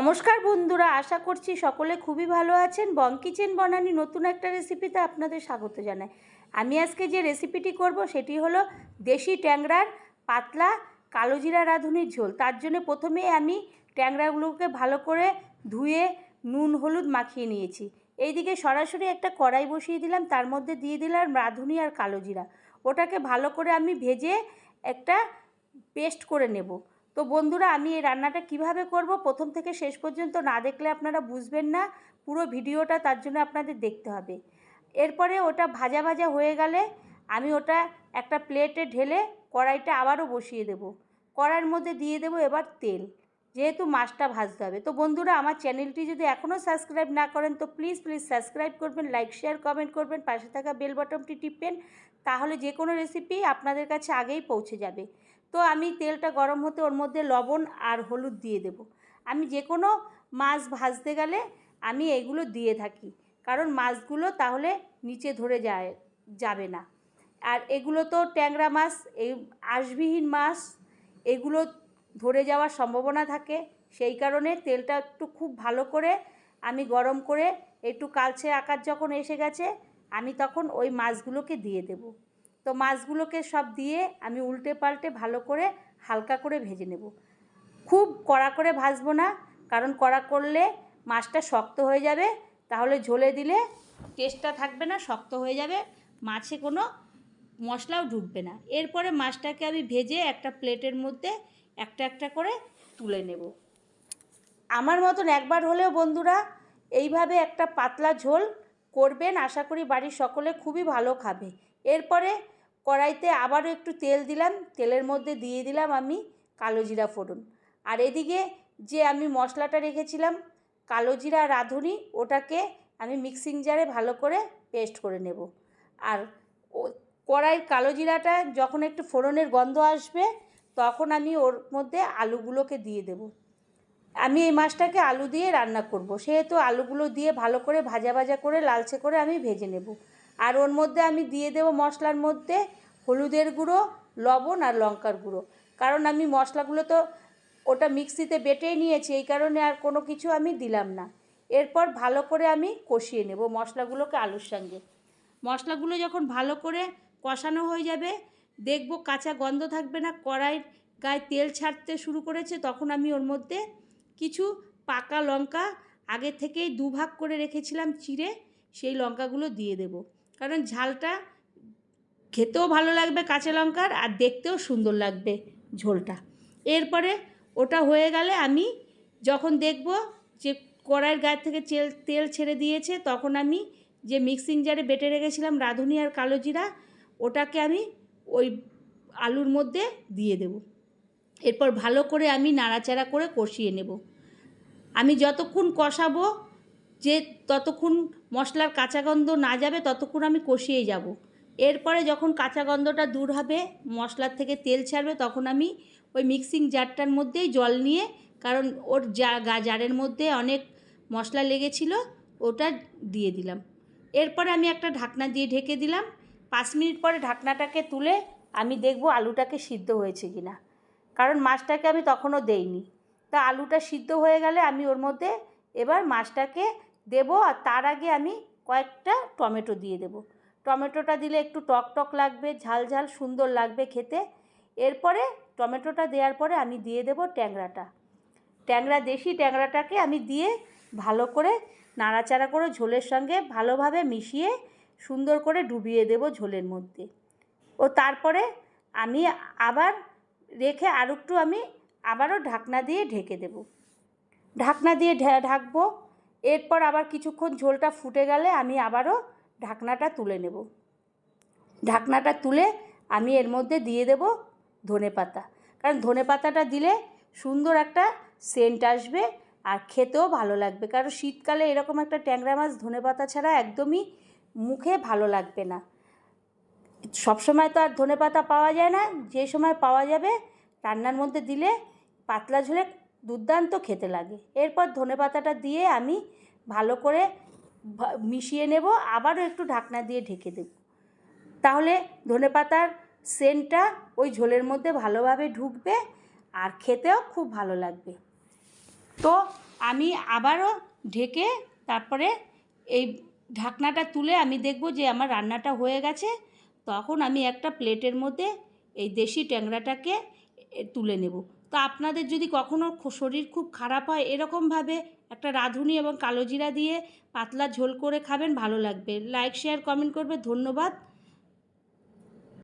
নমস্কার বন্ধুরা, আশা করছি সকলে খুবই ভালো আছেন। বং কিচেন বনানি নতুন একটা রেসিপিতে আপনাদের স্বাগত জানাই। আমি আজকে যে রেসিপিটি করব সেটি হলো দেশি ট্যাংরার পাতলা কালো জিরা রাঁধুনির ঝোল। তার জন্য প্রথমে আমি ট্যাংরাগুলোকে ভালো করে ধুয়ে নুন, হলুদ মাখিয়ে নিয়েছি। এইদিকে সরাসরি একটা কড়াই বসিয়ে দিলাম, তার মধ্যে দিয়ে দিলাম রাঁধুনি আর কালো জিরা ওটাকে ভালো করে আমি ভেজে একটা পেস্ট করে নেব। তো বন্ধুরা, আমি এই রান্নাটা কীভাবে করব? প্রথম থেকে শেষ পর্যন্ত না দেখলে আপনারা বুঝবেন না। পুরো ভিডিওটা তার জন্য আপনাদের দেখতে হবে। এরপরে ওটা ভাজা ভাজা হয়ে গেলে আমি ওটা একটা প্লেটে ঢেলে কড়াইটা আবারও বসিয়ে দেব। কড়াইয়ের মধ্যে দিয়ে দেবো এবার তেল, যেহেতু মাছটা ভাজতে হবে। তো বন্ধুরা, আমার চ্যানেলটি যদি এখনও সাবস্ক্রাইব না করেন, তো প্লিজ প্লিজ সাবস্ক্রাইব করবেন, লাইক, শেয়ার, কমেন্ট করবেন, পাশে থাকা বেল বটনটি টিপবেন তাহলে যে কোনো রেসিপি আপনাদের কাছে আগেই পৌঁছে যাবে। তো আমি তেলটা গরম হতে ওর মধ্যে লবণ আর হলুদ দিয়ে দেব। আমি যে কোনো মাছ ভাজতে গেলে আমি এগুলো দিয়ে থাকি। কারণ মাছগুলো তাহলে নিচে ধরে যায়, যাবে না। আর এগুলো তো ট্যাংরা মাছ, এই আশবিহীন মাছ, এগুলো ধরে যাওয়ার সম্ভাবনা থাকে। সেই কারণে তেলটা একটু খুব ভালো করে আমি গরম করে একটু কালচে আকার যখন এসে গেছে, আমি তখন ওই মাছগুলোকে দিয়ে দেবো। তো মাছগুলোকে সব দিয়ে আমি উল্টে পাল্টে ভালো করে হালকা করে ভেজে নেব। খুব কড়া করে ভাজবো না, কারণ কড়া করলে মাছটা শক্ত হয়ে যাবে, তাহলে ঝোলে দিলে টেস্টটা থাকবে না, শক্ত হয়ে যাবে, মাছে কোনো মশলাও ঢুকবে না। এরপরে মাছটাকে আমি ভেজে একটা প্লেটের মধ্যে একটা একটা করে তুলে নেব। আমার মতন একবার হলেও বন্ধুরা, এইভাবে একটা পাতলা ঝোল করবেন, আশা করি বাড়ির সকলে খুবই ভালো খাবে। এরপরে কড়াইতে আবারও একটু তেল দিলাম, তেলের মধ্যে দিয়ে দিলাম আমি কালো জিরা ফোড়ন। আর এদিকে যে আমি মশলাটা রেখেছিলাম, কালো জিরা রাঁধুনি, ওটাকে আমি মিক্সিং জারে ভালো করে পেস্ট করে নেব। আর কড়াইয়ের কালো জিরাটা যখন একটু ফোড়নের গন্ধ আসবে, তখন আমি ওর মধ্যে আলুগুলোকে দিয়ে দেব। আমি এই মাছটাকে আলু দিয়ে রান্না করব। সেহেতু আলুগুলো দিয়ে ভালো করে ভাজা ভাজা করে লালচে করে আমি ভেজে নেব। আর ওর মধ্যে আমি দিয়ে দেব মশলার মধ্যে হলুদের গুঁড়ো, লবণ আর লঙ্কার গুঁড়ো। কারণ আমি মশলাগুলো তো ওটা মিক্সিতে বেটেই নিয়েছি, এই কারণে আর কোনো কিছু আমি দিলাম না। এরপর ভালো করে আমি কষিয়ে নেব মশলাগুলোকে আলুর সঙ্গে। মশলাগুলো যখন ভালো করে কষানো হয়ে যাবে, দেখব কাঁচা গন্ধ থাকবে না, কড়াইয়ের গায়ে তেল ছাড়তে শুরু করেছে, তখন আমি ওর মধ্যে কিছু পাকা লঙ্কা আগে থেকেই দুভাগ করে রেখেছিলাম চিড়ে, সেই লঙ্কাগুলো দিয়ে দেব। কারণ ঝালটা খেতেও ভালো লাগবে কাঁচা লঙ্কার আর দেখতেও সুন্দর লাগবে ঝোলটা। এরপরে ওটা হয়ে গেলে আমি যখন দেখব যে কড়াইয়ের গায়ে থেকে তেল তেল ছেড়ে দিয়েছে, তখন আমি যে মিক্সিং জারে বেটে রেখেছিলাম রাঁধুনি আর কালো জিরা, ওটাকে আমি ওই আলুর মধ্যে দিয়ে দেব। এরপর ভালো করে আমি নাড়াচাড়া করে কষিয়ে নেব। আমি যতক্ষণ কষাবো, যে ততক্ষণ মশলার কাঁচা গন্ধ না যাবে, ততক্ষণ আমি কষিয়ে যাব। এরপরে যখন কাঁচা গন্ধটা দূর হবে, মশলার থেকে তেল ছাড়বে, তখন আমি ওই মিক্সিং জারটার মধ্যেই জল নিয়ে, কারণ ওর যা জারের মধ্যে অনেক মশলা লেগেছিল, ওটা দিয়ে দিলাম। এরপরে আমি একটা ঢাকনা দিয়ে ঢেকে দিলাম। পাঁচ মিনিট পরে ঢাকনাটাকে তুলে আমি দেখব আলুটাকে সিদ্ধ হয়েছে কি না কারণ মাছটাকে আমি তখনও দেইনি। তা আলুটা সিদ্ধ হয়ে গেলে আমি ওর মধ্যে এবার মাছটাকে দেবো আর তার আগে আমি কয়েকটা টমেটো দিয়ে দেবো। টমেটোটা দিলে একটু টক টক লাগবে, ঝাল ঝাল সুন্দর লাগবে খেতে। এরপরে টমেটোটা দেওয়ার পরে আমি দিয়ে দেবো ট্যাংরাটা। ট্যাংরা, দেশি ট্যাংরাটাকে আমি দিয়ে ভালো করে নাড়াচাড়া করে ঝোলের সঙ্গে ভালোভাবে মিশিয়ে সুন্দর করে ডুবিয়ে দেবো ঝোলের মধ্যে। ও তারপরে আমি আবার রেখে আর একটু আমি আবারও ঢাকনা দিয়ে ঢেকে দেব। ঢাকনা দিয়ে ঢাকবো। এরপর আবার কিছুক্ষণ ঝোলটা ফুটে গেলে আমি আবারও ঢাকনাটা তুলে নেব। ঢাকনাটা তুলে আমি এর মধ্যে দিয়ে দেব ধনে পাতা। কারণ ধনে পাতাটা দিলে সুন্দর একটা সেন্ট আসবে আর খেতেও ভালো লাগবে। কারণ শীতকালে এরকম একটা ট্যাংরা মাছ ধনে পাতা ছাড়া একদমই মুখে ভালো লাগবে না। সবসময় তো আর ধনে পাতা পাওয়া যায় না। যে সময় পাওয়া যাবে, রান্নার মধ্যে দিলে পাতলা ঝোলে দুর্দান্ত খেতে লাগে। এরপর ধনে পাতাটা দিয়ে আমি ভালো করে মিশিয়ে নেব, আবারও একটু ঢাকনা দিয়ে ঢেকে দেব। তাহলে ধনে পাতার সেন্টটা ওই ঝোলের মধ্যে ভালোভাবে ঢুকবে আর খেতেও খুব ভালো লাগবে। তো আমি আবারও ঢেকে তারপরে এই ঢাকনাটা তুলে আমি দেখব যে আমার রান্নাটা হয়ে গেছে। তখন আমি একটা প্লেটের মধ্যে এই দেশি ট্যাংরাটাকে তুলে নেব। তো আপনাদের যদি কখনও শরীর খুব খারাপ হয়, এরকমভাবে একটা রাঁধুনি এবং কালোজিরা দিয়ে পাতলা ঝোল করে খাবেন, ভালো লাগবে। লাইক শেয়ার কমেন্ট করবে। ধন্যবাদ।